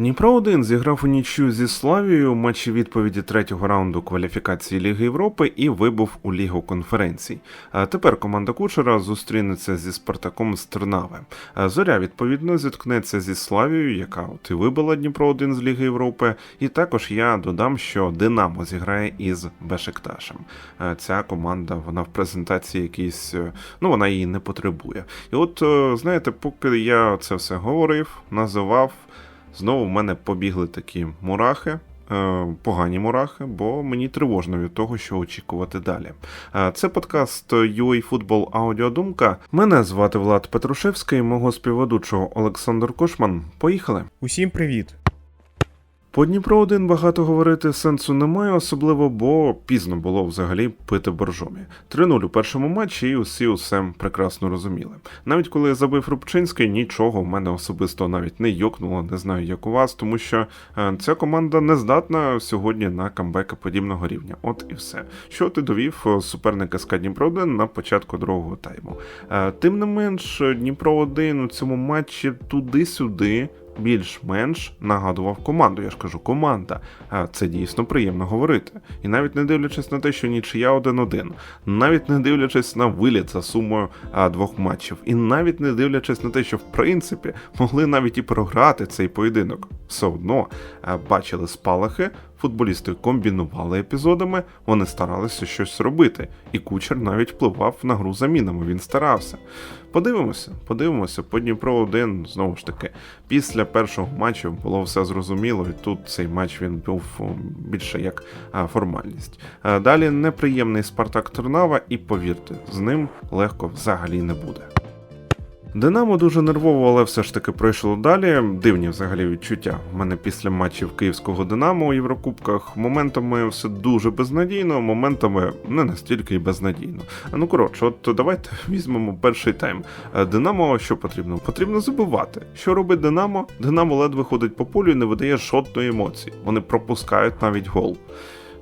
Дніпро 1 зіграв у нічю зі Славією у матчі відповіді третього раунду кваліфікації Ліги Європи і вибув у Лігу конференцій. Тепер команда Кучера зустрінеться зі Спартаком з Тернави. Зоря відповідно зіткнеться зі Славією, яка от і вибила Дніпро 1 з Ліги Європи. І також я додам, що Динамо зіграє із Бешикташем. Ця команда вона в презентації якійсь, е, ну вона її не потребує. І от е, знаєте, поки я це все говорив, називав. Знову в мене побігли такі мурахи, е, погані мурахи, бо мені тривожно від того, що очікувати далі. Е, Це подкаст UA Football Аудіодумка. Мене звати Влад Петрушевський, мого співведучого Олександр Кошман. Поїхали. Усім привіт! По Дніпро 1 багато говорити сенсу немає, особливо, бо пізно було взагалі пити боржомі. 3-0 у першому матчі, і усі усе прекрасно розуміли. Навіть коли я забив Рубчинський, нічого в мене особисто навіть не йокнуло, не знаю, як у вас, тому що е, ця команда не здатна сьогодні на камбеки подібного рівня. От і все. Що ти довів е, суперника СК Дніпро 1 на початку другого тайму. Е, Тим не менш, Дніпро 1 у цьому матчі туди-сюди більш-менш нагадував команду. Я ж кажу, команда. Це дійсно приємно говорити. І навіть не дивлячись на те, що нічия 1-1, навіть не дивлячись на виліт за сумою двох матчів, і навіть не дивлячись на те, що в принципі могли навіть і програти цей поєдинок, все одно бачили спалахи. Футболісти комбінували епізодами, вони старалися щось робити, і кучер навіть впливав на гру замінами. Він старався. Подивимося, подивимося. По Дніпро 1 знову ж таки. Після першого матчу було все зрозуміло, і тут цей матч він був більше як формальність. Далі неприємний Спартак Тернава, і повірте, з ним легко взагалі не буде. Динамо дуже нервово, але все ж таки пройшло далі. Дивні взагалі відчуття. У мене після матчів київського Динамо у Єврокубках моментами все дуже безнадійно, моментами не настільки і безнадійно. Ну коротше, от давайте візьмемо перший тайм. Е, Динамо що потрібно? Потрібно забивати. Що робить Динамо? Динамо ледве ходить по полю і не видає жодної емоції. Вони пропускають навіть гол.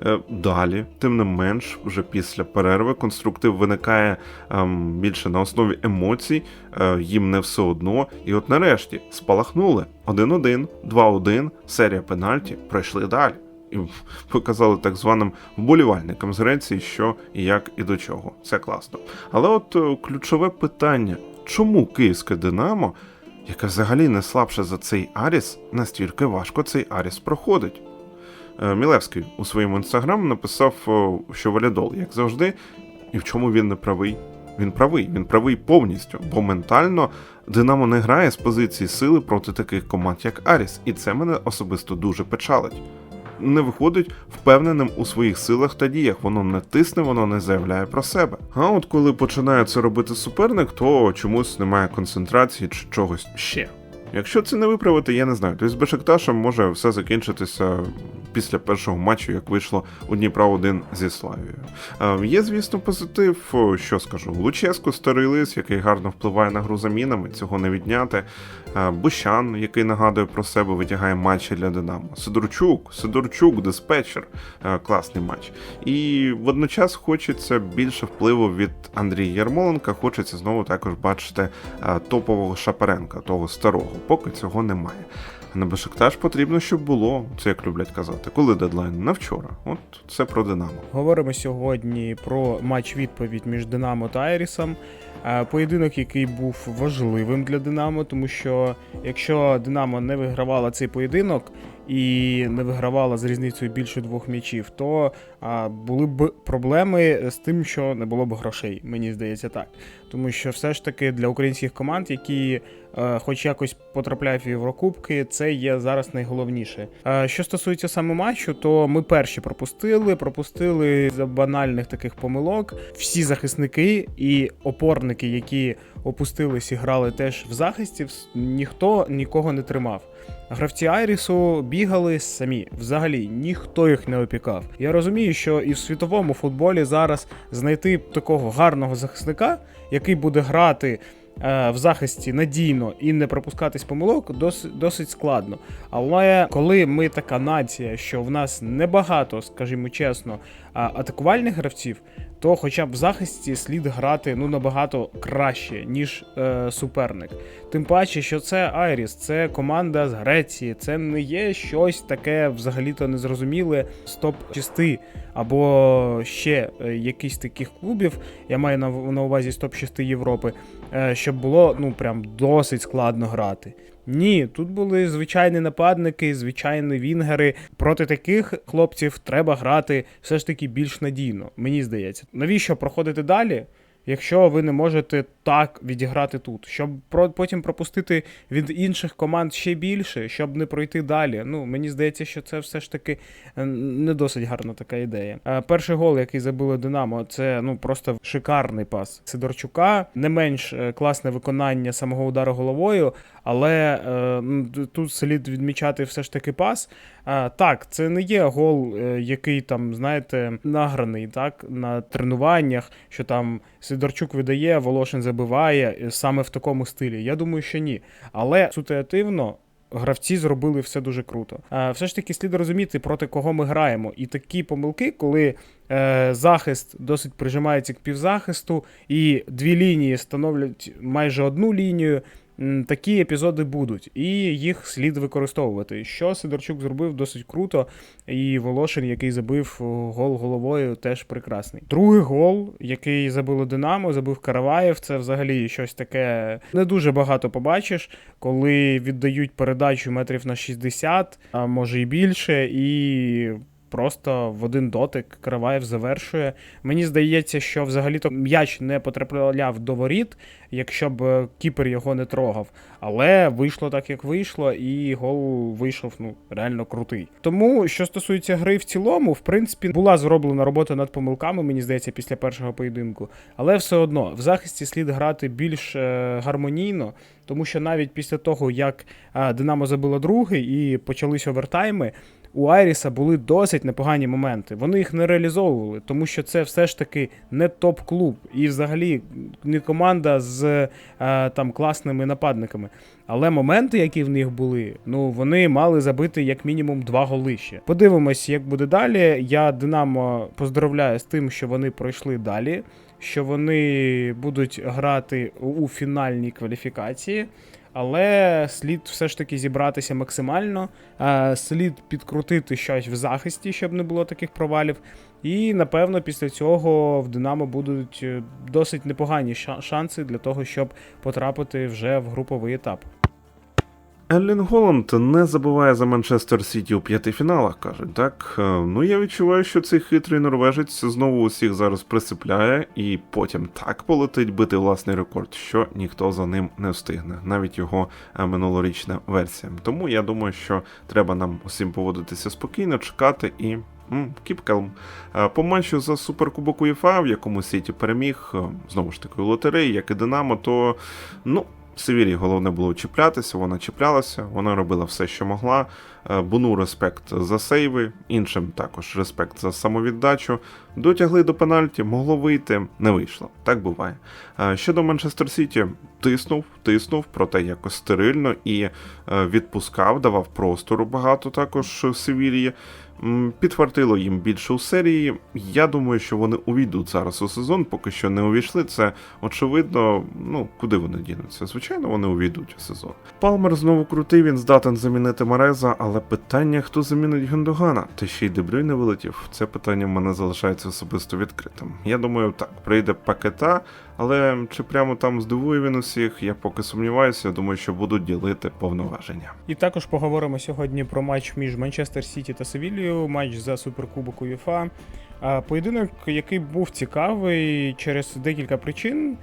Е, Далі, тим не менш, вже після перерви конструктив виникає ем, більше на основі емоцій, е, їм не все одно. І от нарешті спалахнули 1-1, 2-1, серія пенальті, пройшли далі. І показали так званим вболівальникам з Греції, що і як і до чого. Це класно. Але от е, ключове питання: чому київське Динамо, яке взагалі не слабше за цей Аріс, настільки важко цей Аріс проходить? Е, Мілевський у своєму інстаграм написав, що валядол, як завжди, і в чому він не правий. Він правий, він правий повністю, бо ментально Динамо не грає з позиції сили проти таких команд, як Аріс, і це мене особисто дуже печалить. Не виходить впевненим у своїх силах та діях, воно не тисне, воно не заявляє про себе. А от коли починає це робити суперник, то чомусь немає концентрації чи чогось ще. Якщо це не виправити, я не знаю. Тобто з Бешикташем може все закінчитися після першого матчу, як вийшло у Дніпра 1 зі Славією. Е, Є, звісно, позитив, що скажу. Луческо, старий лис, який гарно впливає на гру замінами, цього не відняти. Е, Бущан, який нагадує про себе, витягає матчі для Динамо. Сидорчук, Сидорчук, диспетчер, Е, класний матч. І водночас хочеться більше впливу від Андрія Ярмоленка. Хочеться знову також бачити топового Шапаренка, того старого. Поки цього немає. На Бешикташ потрібно, щоб було, це як люблять казати. Коли дедлайн? На вчора. От це про Динамо. Говоримо сьогодні про матч відповідь між Динамо та Айрісом. Е, Поєдинок, який був важливим для Динамо, тому що якщо Динамо не вигравала цей поєдинок і не вигравала з різницею більше двох м'ячів, то були б проблеми з тим, що не було б грошей. Мені здається так. Тому що все ж таки для українських команд, які хоч якось потрапляють в Єврокубки, це є зараз найголовніше. Е, що стосується саме матчу, то ми перші пропустили, пропустили за банальних таких помилок. Всі захисники і опорники, які опустились і грали теж в захисті, ніхто нікого не тримав. Гравці Айрісу бігали самі. Взагалі ніхто їх не опікав. Я розумію, що і в світовому футболі зараз знайти такого гарного захисника, який буде грати е, в захисті надійно і не пропускатись помилок, досить, досить складно. Але коли ми така нація, що в нас небагато, скажімо чесно, атакувальних гравців, то хоча б в захисті слід грати ну набагато краще, ніж е, суперник. Тим паче, що це Айріс, це команда з Греції, це не є щось таке взагалі-то незрозуміле з топ 6 або ще е, якісь таких клубів. Я маю на, на увазі з топ 6 Європи, е, щоб було ну прям досить складно грати. Ні, тут були звичайні нападники, звичайні вінгери. Проти таких хлопців треба грати все ж таки більш надійно, мені здається. Навіщо проходити далі, якщо ви не можете так відіграти тут? Щоб потім пропустити від інших команд ще більше, щоб не пройти далі. Ну, мені здається, що це все ж таки е, не досить гарна така ідея. Е, Перший гол, який забило Динамо, це ну просто шикарний пас Сидорчука. Не менш е, класне виконання самого удару головою, але тут слід відмічати все ж таки пас. Так, це не є гол, який там, знаєте, награний так на тренуваннях, що там Сидорчук видає, Волошин забиває е, саме в такому стилі. Я думаю, що ні. Але ситуативно. Гравці зробили все дуже круто. Е, все ж таки слід розуміти, проти кого ми граємо. І такі помилки, коли е, захист досить прижимається к півзахисту, і дві лінії становлять майже одну лінію. Такі епізоди будуть, і їх слід використовувати. Що Сидорчук зробив досить круто, і Волошин, який забив гол головою, теж прекрасний. Другий гол, який забило Динамо, забив Караваєв. Це взагалі щось таке не дуже багато побачиш, коли віддають передачу метрів на 60, а може і більше, і. Просто в один дотик Караваєв завершує. Мені здається, що взагалі-то м'яч не потрапляв до воріт, якщо б е, кіпер його не трогав. Але вийшло так, як вийшло, і гол вийшов ну реально крутий. Тому, що стосується гри в цілому, в принципі, була зроблена робота над помилками, мені здається, після першого поєдинку. Але все одно в захисті слід грати більш е, гармонійно, тому що навіть після того, як е, Динамо забило другий і почались овертайми. У Айріса були досить непогані моменти. Вони їх не реалізовували, тому що це все ж таки не топ-клуб і взагалі не команда з е, там класними нападниками. Але моменти, які в них були, ну вони мали забити як мінімум два голи ще. Подивимось, як буде далі. Я Динамо поздравляю з тим, що вони пройшли далі, що вони будуть грати у фінальній кваліфікації. Але слід все ж таки зібратися максимально, е, слід підкрутити щось в захисті, щоб не було таких провалів. І напевно після цього в Динамо будуть е, досить непогані шанси для того, щоб потрапити вже в груповий етап. Еллін Голланд не забуває за Манчестер Сіті у п'яти фіналах, кажуть, так? Е, Ну я відчуваю, що цей хитрий норвежець знову усіх зараз присипляє і потім так полетить бити власний рекорд, що ніхто за ним не встигне, навіть його е, минулорічна версія. Тому я думаю, що треба нам усім поводитися спокійно, чекати і. м, Keep. Е, По матчу за Суперкубок УЄФА, в якому Сіті переміг, знову ж таки, лотереї, як і Динамо, то ну, Севілі головне було чіплятися, вона чіплялася, вона робила все, що могла. Е, Буну респект за сейви, іншим також респект за самовіддачу. Дотягли до пенальті, могло вийти, не вийшло. Так буває. Е, Щодо Манчестер Сіті, тиснув, тиснув, проте якось стерильно і е, відпускав, давав простору багато також Севілії. Підфартило їм більше у серії. Я думаю, що вони увійдуть зараз у сезон, поки що не увійшли. Це очевидно. Ну куди вони дінуться? Звичайно, вони увійдуть у сезон. Палмер знову крутий, він здатен замінити Мареза, але питання, хто замінить Гендогана, та ще й Дебрюй не вилетів. Це питання в мене залишається особисто відкритим. Я думаю, так, прийде пакета, але чи прямо там здивує він усіх, я поки сумніваюся, я думаю, що будуть ділити повноваження. І також поговоримо сьогодні про матч між Манчестер Сіті та Севілією, матч за Суперкубок УЄФА. Поєдинок, який був цікавий через декілька причин.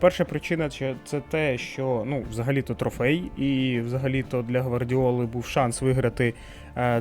Перша причина це- те, що ну, взагалі-то трофей, і взагалі-то для Гвардіоли був шанс виграти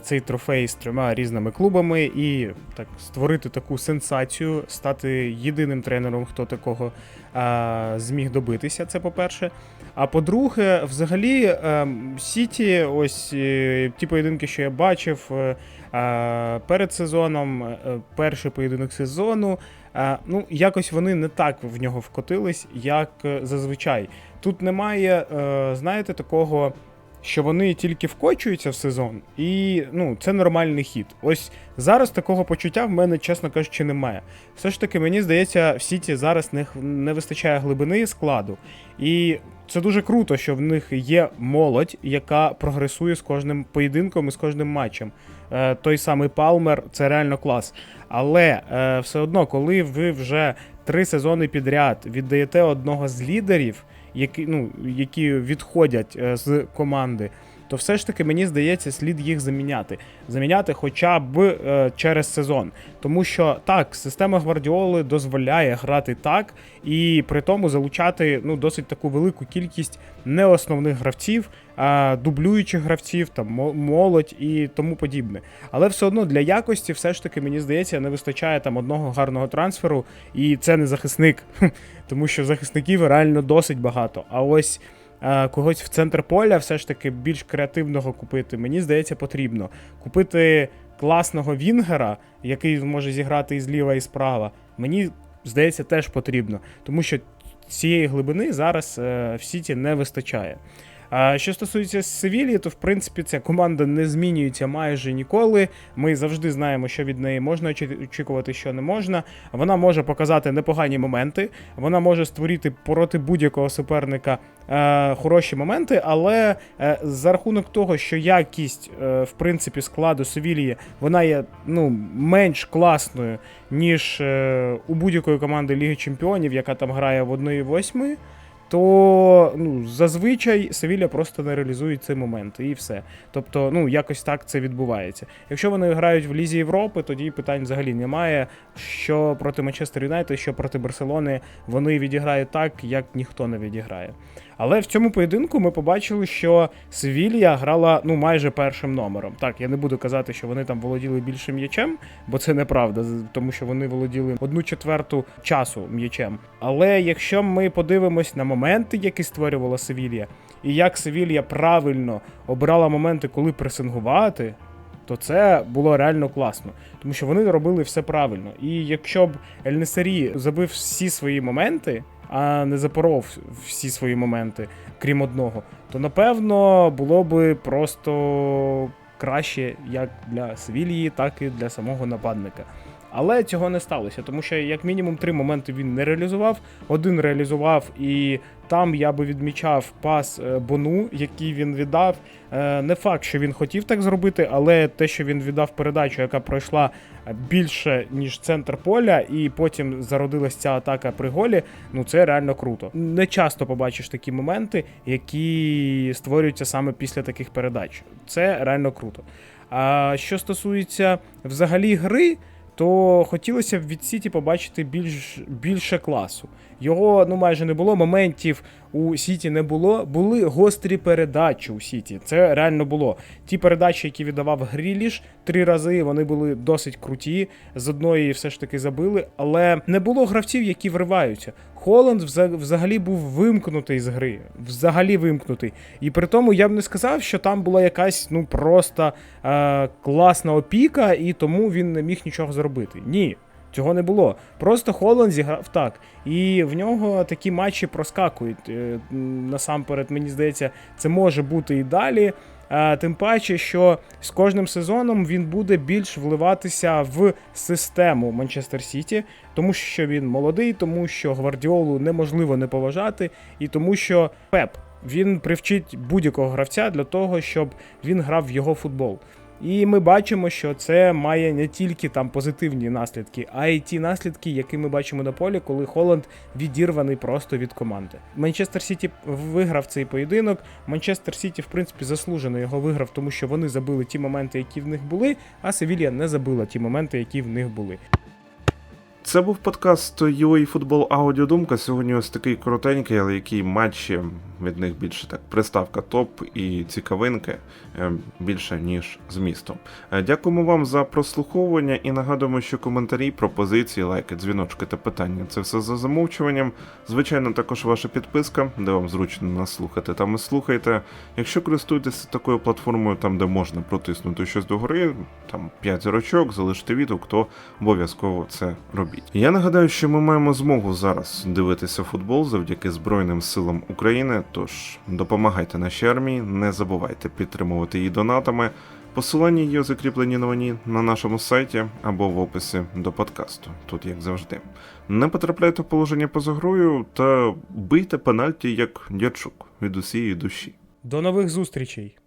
цей трофей з трьома різними клубами і так створити таку сенсацію, стати єдиним тренером, хто такого е, зміг добитися. Це по-перше. А по-друге, взагалі, ем, Сіті, ось е, ті поєдинки, що я бачив е, е, перед сезоном, е, перший поєдинок сезону. е, Ну, якось вони не так в нього вкотились, як е, зазвичай. Тут немає, е, знаєте, такого що вони тільки вкочуються в сезон, і ну, це нормальний хід. Ось зараз такого почуття в мене, чесно кажучи, немає. Все ж таки, мені здається, в Сіті зараз не, не вистачає глибини складу. І це дуже круто, що в них є молодь, яка прогресує з кожним поєдинком і з кожним матчем. Е, той самий Палмер це реально клас. Але е, все одно, коли ви вже три сезони підряд віддаєте одного з лідерів, які, ну, які відходять е, з команди, то все ж таки мені здається, слід їх заміняти. Заміняти хоча б е, через сезон. Тому що так, система Гвардіоли дозволяє грати так і при тому залучати ну, досить таку велику кількість неосновних гравців, а дублюючих гравців, там молодь і тому подібне. Але все одно для якості, все ж таки, мені здається, не вистачає там одного гарного трансферу, і це не захисник, тому що захисників реально досить багато. А ось е, когось в центр поля все ж таки більш креативного купити, мені здається, потрібно. Купити класного Вінгера, який може зіграти і зліва, і справа, мені здається, теж потрібно, тому що цієї глибини зараз е, в Сіті не вистачає. А що стосується Севілії, то в принципі ця команда не змінюється майже ніколи. Ми завжди знаємо, що від неї можна очікувати, що не можна. Вона може показати непогані моменти, вона може створити проти будь-якого суперника е, хороші моменти, але е, за рахунок того, що якість е, в принципі складу Севілії вона є ну, менш класною, ніж е, у будь-якої команди Ліги Чемпіонів, яка там грає в 1-8, то ну, зазвичай Севілля просто не реалізує цей момент і все. Тобто, ну, якось так це відбувається. Якщо вони грають в Лізі Європи, тоді питань взагалі немає. Що проти Манчестер Юнайтед, що проти Барселони, вони відіграють так, як ніхто не відіграє. Але в цьому поєдинку ми побачили, що Севілья грала ну майже першим номером. Так, я не буду казати, що вони там володіли більшим м'ячем, бо це неправда, тому що вони володіли одну четверту часу м'ячем. Але якщо ми подивимось на моменти, які створювала Севілья, і як Севілья правильно обирала моменти, коли пресингувати, то це було реально класно, тому що вони робили все правильно. І якщо б Ельнесарі забив всі свої моменти, а не запоров всі свої моменти, крім одного, то напевно було би просто краще як для Севілії, так і для самого нападника. Але цього не сталося, тому що як мінімум три моменти він не реалізував. Один реалізував, і там я би відмічав пас е, Бону, який він віддав. Е, Не факт, що він хотів так зробити, але те, що він віддав передачу, яка пройшла більше ніж центр поля, і потім зародилась ця атака при голі. Ну це реально круто. Не часто побачиш такі моменти, які створюються саме після таких передач. Це реально круто. А що стосується взагалі гри, то хотілося б від Сіті побачити більш, більше класу. Його ну майже не було. Моментів у Сіті не було. Були гострі передачі у Сіті. Це реально було. Ті передачі, які віддавав Гріліш три рази, вони були досить круті. З одної все ж таки забили, але не було гравців, які вриваються. Холланд вза- взагалі був вимкнутий з гри. Взагалі вимкнутий. І при тому я б не сказав, що там була якась ну просто е, класна опіка, і тому він не міг нічого зробити. Ні. Цього не було. Просто Холланд зіграв так. І в нього такі матчі проскакують. Е, Насамперед, мені здається, це може бути і далі. Тим паче, що з кожним сезоном він буде більш вливатися в систему Манчестер Сіті, тому що він молодий, тому що Гвардіолу неможливо не поважати, і тому що Пеп він привчить будь-якого гравця для того, щоб він грав в його футбол. І ми бачимо, що це має не тільки там позитивні наслідки, а й ті наслідки, які ми бачимо на полі, коли Холланд відірваний просто від команди. Манчестер Сіті виграв цей поєдинок. Манчестер Сіті, в принципі, заслужено його виграв, тому що вони забили ті моменти, які в них були, а Севілья не забила ті моменти, які в них були. Це був подкаст UA Футбол Аудіодумка. Сьогодні ось такий коротенький, але який матчі від них більше так. Приставка топ і цікавинки е, більше ніж змістом. Е, Дякуємо вам за прослуховування і нагадуємо, що коментарі, пропозиції, лайки, дзвіночки та питання це все за замовчуванням. Звичайно, також ваша підписка, де вам зручно нас слухати, там і слухайте. Якщо користуєтеся такою платформою, там де можна протиснути щось догори, там 5 зірочок, залишити відгук, то обов'язково це робіть. Робіть. Я нагадаю, що ми маємо змогу зараз дивитися футбол завдяки Збройним силам України. Тож допомагайте нашій армії, не забувайте підтримувати її донатами. Посилання є закріплені новині на нашому сайті або в описі до подкасту, тут як завжди. Не потрапляйте в положення поза грою та бийте пенальті як дячук від усієї душі. До нових зустрічей!